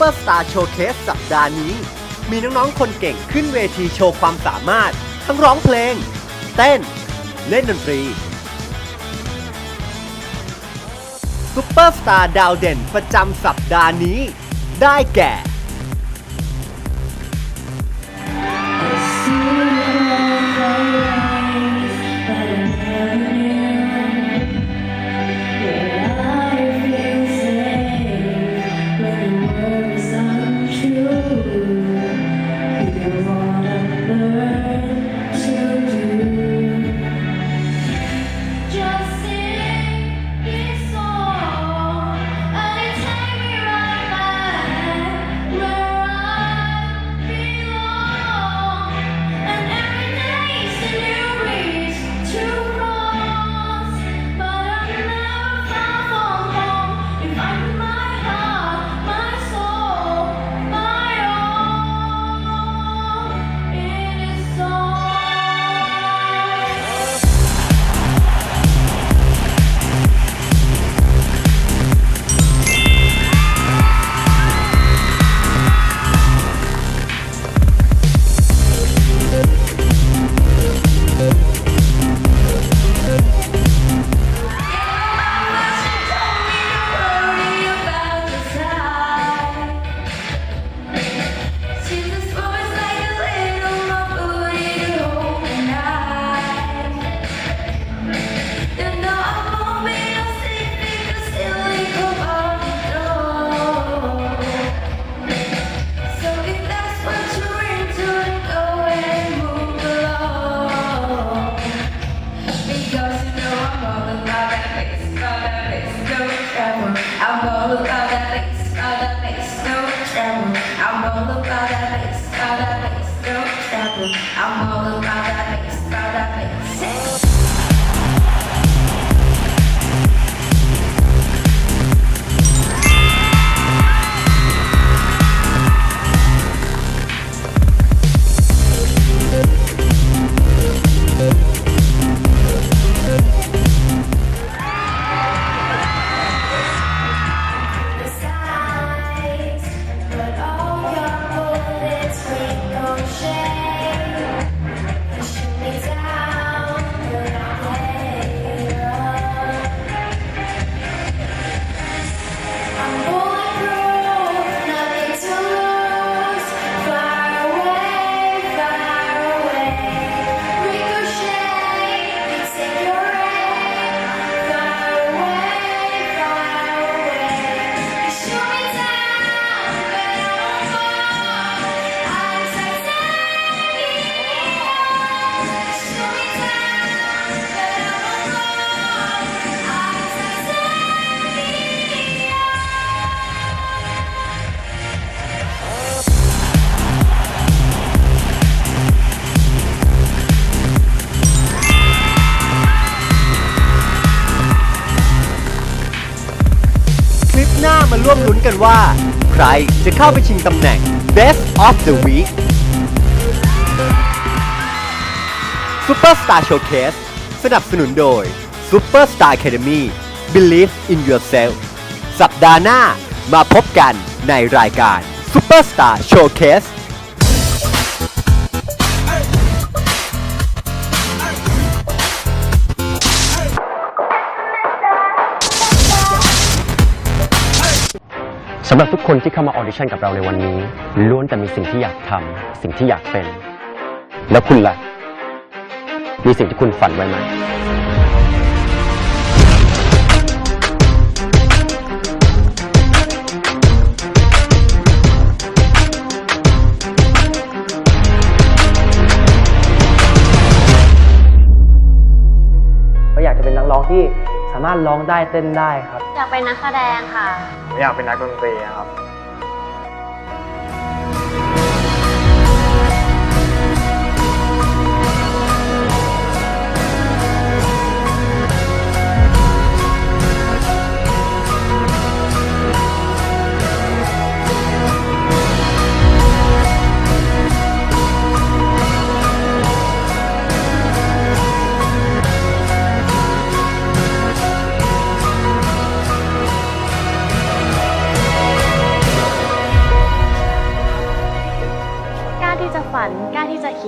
ปอร์สตาร์โชว์เคสสัปดาห์นี้ มีน้องๆ คนเก่งขึ้นเวทีโชว์ความสามารถ ทั้งร้องเพลง เต้น เล่นดนตรีซุปเปอร์สตาร์ดาวเด่นประจำสัปดาห์นี้ ได้แก่ I'm all of that base. ร่วมลุ้นกันว่า ใครจะเข้าไปชิงตำแหน่ง Best of the Week Superstar Showcase สนับสนุนโดย Superstar Academy Believe in Yourself สัปดาห์หน้ามาพบกันในรายการ Superstar Showcase สำหรับทุกคนที่เข้ามาออดิชั่นกับเราในวันนี้ ล้วนแต่มีสิ่งที่อยากทำสิ่งที่อยากเป็น แล้วคุณล่ะ มีสิ่งที่คุณฝันไว้ไหมามารถร้องได้เต้นได้ครับ อยากเป็นนักแสดงค่ะ อยากเป็นนักดนตรีครับ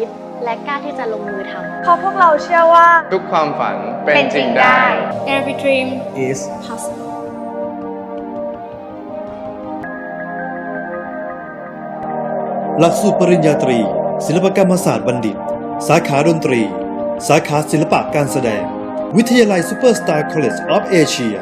ด และกล้าที่จะลงมือทำเพราะพวกเราเชื่อว่า ทุกความฝันเป็นจริงได้ Every dream is possible หลักสูตรปริญญาตรี ศิลปกรรมศาสตร์บัณฑิต สาขาดนตรี สาขาศิลปะการแสดง วิทยาลัยซูเปอร์สตาร์คอลเลจออฟเอเชีย